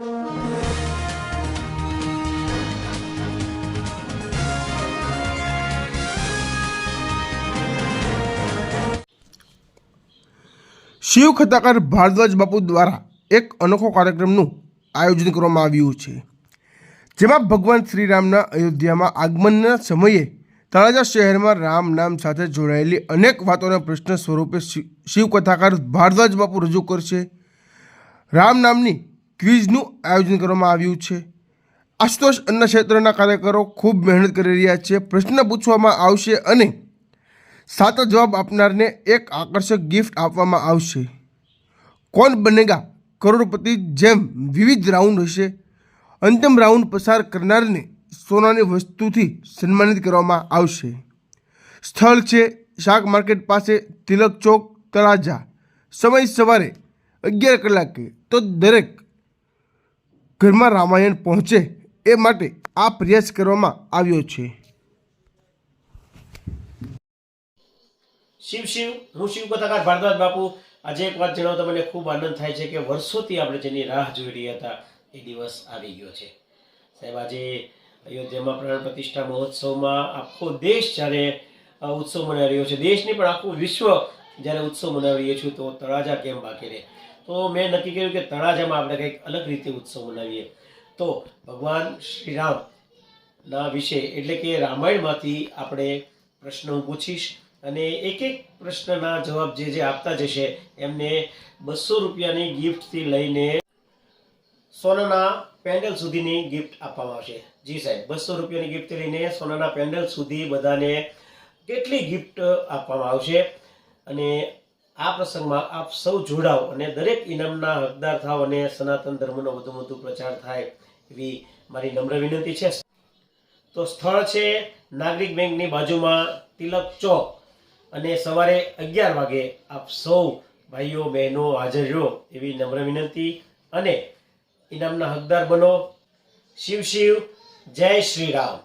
શિવ કથાકાર ભારદ્વાજ બાપુ દ્વારા એક અનોખો કાર્યક્રમનું આયોજન કરવામાં આવ્યું છે, જેમાં ભગવાન શ્રીરામના અયોધ્યામાં આગમનના સમયે તળાજા શહેરમાં રામ નામ સાથે જોડાયેલી અનેક વાતોના પ્રશ્ન સ્વરૂપે શિવ કથાકાર ભારદ્વાજ બાપુ રજૂ કરશે. રામ નામની ક્વિઝનું આયોજન કરવામાં આવ્યું છે. આશુતોષ અન્ન ક્ષેત્રના કાર્યકરો ખૂબ મહેનત કરી રહ્યા છે. પ્રશ્ન પૂછવામાં આવશે અને સાચો જવાબ આપનારને એક આકર્ષક ગિફ્ટ આપવામાં આવશે. કોણ બનેગા? કરોડપતિ જેમ વિવિધ રાઉન્ડ હશે. અંતિમ રાઉન્ડ પસાર કરનારને સોનાની વસ્તુથી સન્માનિત કરવામાં આવશે. સ્થળ છે શાક માર્કેટ પાસે તિલક ચોક, તળાજા. સમય સવારે અગિયાર કલાકે તો દરેક ઘરમાં રામાયણ પહોંચે એ માટે આ પ્રયાસ કરવામાં આવ્યો છે. શિવ શિવ, હું શિવ કથાકાર ભારદ્વાજ બાપુ. આજે એક વાત જણાવતા મને ખૂબ આનંદ થાય છે કે વર્ષોથી આપણે જેની રાહ જોઈ રહ્યા હતા, એ દિવસ આવી ગયો છે. સાહેબ, આજે અયોધ્યામાં પ્રાણ પ્રતિષ્ઠા મહોત્સવમાં આખો દેશ જ્યારે ઉત્સવ મનાવી રહ્યો છે, દેશની પણ આખું વિશ્વ જ્યારે ઉત્સવ મનાવી રહ્યો છું, તો તળાજા કેમ બાકી રહે? તો મેં નક્કી કર્યું કે તળાજામાં આપણે કંઈક અલગ રીતે ઉત્સવ મનાવીએ. તો ભગવાન શ્રીરામ ના વિશે એટલે કે રામાયણમાંથી આપણે પ્રશ્ન પૂછીશ અને એક એક પ્રશ્નના જવાબ જે જે આપતા જશે એમને બસો રૂપિયાની ગિફ્ટથી લઈને સોનાના પેન્ડલ સુધીની ગિફ્ટ આપવામાં આવશે. જી સાહેબ, બસો રૂપિયાની ગિફ્ટ લઈને સોનાના પેન્ડલ સુધી બધાને કેટલી ગિફ્ટ આપવામાં આવશે? અને આ પ્રસંગમાં આપ સૌ જોડાઓ અને દરેક ઇનામના હકદાર થાવ અને સનાતન ધર્મનો વધુ વધુ પ્રચાર થાય એવી મારી નમ્ર વિનંતી છે. તો સ્થળ છે નાગરિક બેંકની બાજુમાં તિલક ચોક અને સવારે અગિયાર વાગે આપ સૌ ભાઈઓ, બહેનો હાજર રહો એવી નમ્ર વિનંતી અને ઇનામના હકદાર બનો. શિવ શિવ, જય શ્રી રામ.